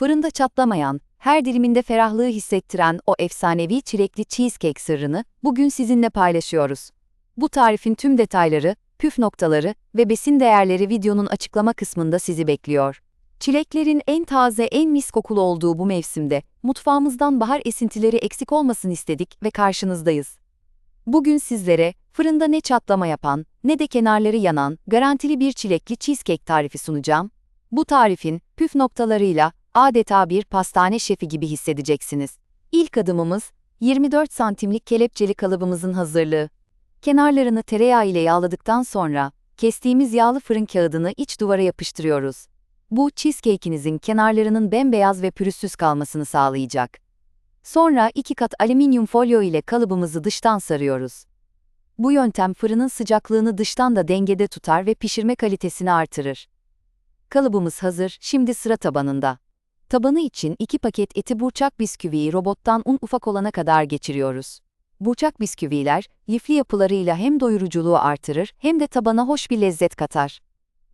fırında çatlamayan, her diliminde ferahlığı hissettiren o efsanevi çilekli cheesecake sırrını bugün sizinle paylaşıyoruz. Bu tarifin tüm detayları, püf noktaları ve besin değerleri videonun açıklama kısmında sizi bekliyor. Çileklerin en taze, en mis kokulu olduğu bu mevsimde mutfağımızdan bahar esintileri eksik olmasın istedik ve karşınızdayız. Bugün sizlere fırında ne çatlama yapan ne de kenarları yanan garantili bir çilekli cheesecake tarifi sunacağım. Bu tarifin püf noktalarıyla adeta bir pastane şefi gibi hissedeceksiniz. İlk adımımız 24 santimlik kelepçeli kalıbımızın hazırlığı. Kenarlarını tereyağı ile yağladıktan sonra kestiğimiz yağlı fırın kağıdını iç duvara yapıştırıyoruz. Bu cheesecake'inizin kenarlarının bembeyaz ve pürüzsüz kalmasını sağlayacak. Sonra iki kat alüminyum folyo ile kalıbımızı dıştan sarıyoruz. Bu yöntem fırının sıcaklığını dıştan da dengede tutar ve pişirme kalitesini artırır. Kalıbımız hazır, şimdi sıra tabanında. Tabanı için 2 paket eti burçak bisküviyi robottan un ufak olana kadar geçiriyoruz. Burçak bisküviler, lifli yapılarıyla hem doyuruculuğu artırır hem de tabana hoş bir lezzet katar.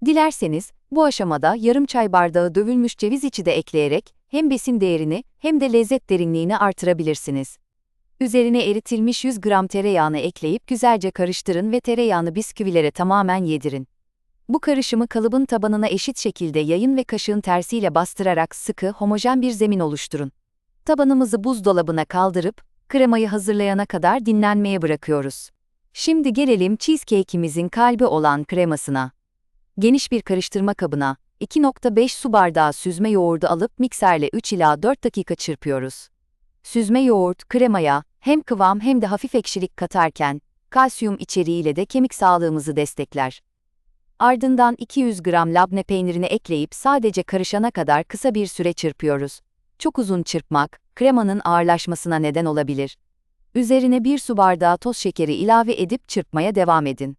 Dilerseniz, bu aşamada yarım çay bardağı dövülmüş ceviz içi de ekleyerek hem besin değerini hem de lezzet derinliğini artırabilirsiniz. Üzerine eritilmiş 100 gram tereyağını ekleyip güzelce karıştırın ve tereyağını bisküvilere tamamen yedirin. Bu karışımı kalıbın tabanına eşit şekilde yayın ve kaşığın tersiyle bastırarak sıkı, homojen bir zemin oluşturun. Tabanımızı buzdolabına kaldırıp, kremayı hazırlayana kadar dinlenmeye bırakıyoruz. Şimdi gelelim cheesecake'imizin kalbi olan kremasına. Geniş bir karıştırma kabına, 2.5 su bardağı süzme yoğurdu alıp mikserle 3 ila 4 dakika çırpıyoruz. Süzme yoğurt, kremaya hem kıvam hem de hafif ekşilik katarken, kalsiyum içeriğiyle de kemik sağlığımızı destekler. Ardından 200 gram labne peynirini ekleyip sadece karışana kadar kısa bir süre çırpıyoruz. Çok uzun çırpmak, kremanın ağırlaşmasına neden olabilir. Üzerine bir su bardağı toz şekeri ilave edip çırpmaya devam edin.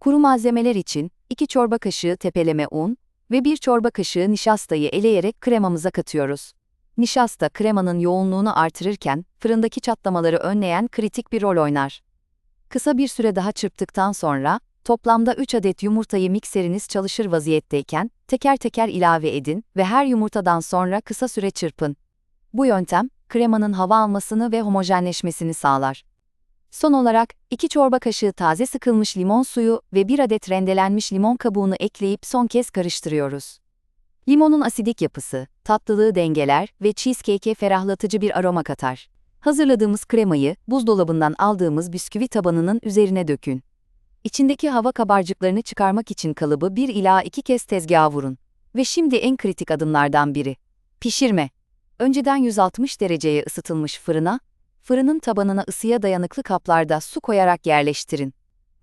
Kuru malzemeler için 2 çorba kaşığı tepeleme un ve 1 çorba kaşığı nişastayı eleyerek kremamıza katıyoruz. Nişasta kremanın yoğunluğunu artırırken fırındaki çatlamaları önleyen kritik bir rol oynar. Kısa bir süre daha çırptıktan sonra toplamda 3 adet yumurtayı mikseriniz çalışır vaziyetteyken teker teker ilave edin ve her yumurtadan sonra kısa süre çırpın. Bu yöntem kremanın hava almasını ve homojenleşmesini sağlar. Son olarak 2 çorba kaşığı taze sıkılmış limon suyu ve 1 adet rendelenmiş limon kabuğunu ekleyip son kez karıştırıyoruz. Limonun asidik yapısı, tatlılığı dengeler ve cheesecake'e ferahlatıcı bir aroma katar. Hazırladığımız kremayı buzdolabından aldığımız bisküvi tabanının üzerine dökün. İçindeki hava kabarcıklarını çıkarmak için kalıbı 1 ila 2 kez tezgaha vurun. Ve şimdi en kritik adımlardan biri. Pişirme. Önceden 160 dereceye ısıtılmış fırına, fırının tabanına ısıya dayanıklı kaplarda su koyarak yerleştirin.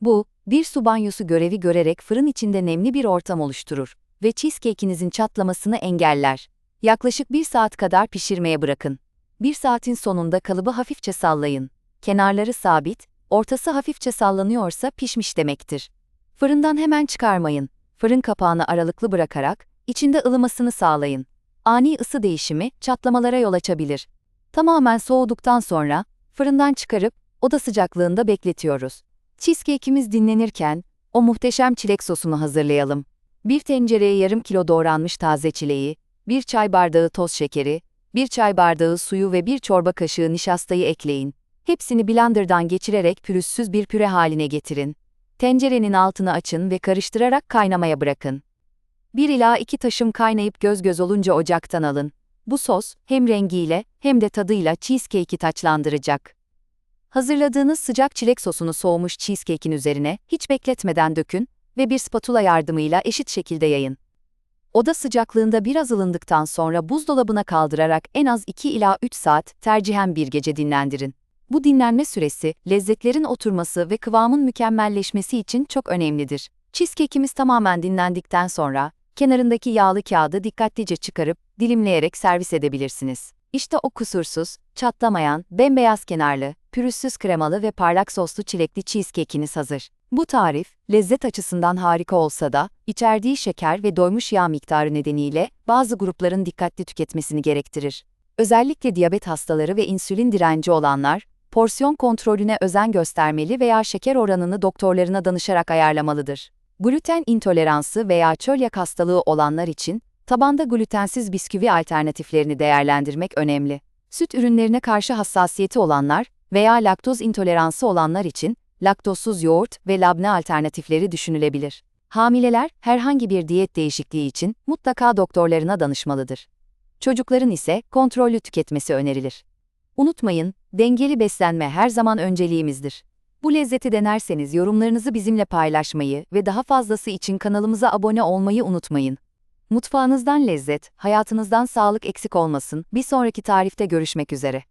Bu, bir su banyosu görevi görerek fırın içinde nemli bir ortam oluşturur ve cheesecake'inizin çatlamasını engeller. Yaklaşık bir saat kadar pişirmeye bırakın. Bir saatin sonunda kalıbı hafifçe sallayın. Kenarları sabit, ortası hafifçe sallanıyorsa pişmiş demektir. Fırından hemen çıkarmayın. Fırın kapağını aralıklı bırakarak, içinde ılımasını sağlayın. Ani ısı değişimi çatlamalara yol açabilir. Tamamen soğuduktan sonra fırından çıkarıp oda sıcaklığında bekletiyoruz. Cheesecake'imiz dinlenirken o muhteşem çilek sosunu hazırlayalım. Bir tencereye yarım kilo doğranmış taze çileği, bir çay bardağı toz şekeri, bir çay bardağı suyu ve bir çorba kaşığı nişastayı ekleyin. Hepsini blenderdan geçirerek pürüzsüz bir püre haline getirin. Tencerenin altını açın ve karıştırarak kaynamaya bırakın. 1 ila 2 taşım kaynayıp göz göz olunca ocaktan alın. Bu sos hem rengiyle hem de tadıyla cheesecake'i taçlandıracak. Hazırladığınız sıcak çilek sosunu soğumuş cheesecake'in üzerine hiç bekletmeden dökün ve bir spatula yardımıyla eşit şekilde yayın. Oda sıcaklığında biraz ılındıktan sonra buzdolabına kaldırarak en az 2 ila 3 saat, tercihen bir gece dinlendirin. Bu dinlenme süresi, lezzetlerin oturması ve kıvamın mükemmelleşmesi için çok önemlidir. Cheesecake'imiz tamamen dinlendikten sonra, kenarındaki yağlı kağıdı dikkatlice çıkarıp, dilimleyerek servis edebilirsiniz. İşte o kusursuz, çatlamayan, bembeyaz kenarlı, pürüzsüz kremalı ve parlak soslu çilekli cheesecake'iniz hazır. Bu tarif, lezzet açısından harika olsa da, içerdiği şeker ve doymuş yağ miktarı nedeniyle bazı grupların dikkatli tüketmesini gerektirir. Özellikle diyabet hastaları ve insülin direnci olanlar, porsiyon kontrolüne özen göstermeli veya şeker oranını doktorlarına danışarak ayarlamalıdır. Gluten intoleransı veya çölyak hastalığı olanlar için, tabanda glutensiz bisküvi alternatiflerini değerlendirmek önemli. Süt ürünlerine karşı hassasiyeti olanlar veya laktoz intoleransı olanlar için laktozsuz yoğurt ve labne alternatifleri düşünülebilir. Hamileler herhangi bir diyet değişikliği için mutlaka doktorlarına danışmalıdır. Çocukların ise kontrollü tüketmesi önerilir. Unutmayın, dengeli beslenme her zaman önceliğimizdir. Bu lezzeti denerseniz yorumlarınızı bizimle paylaşmayı ve daha fazlası için kanalımıza abone olmayı unutmayın. Mutfağınızdan lezzet, hayatınızdan sağlık eksik olmasın. Bir sonraki tarifte görüşmek üzere.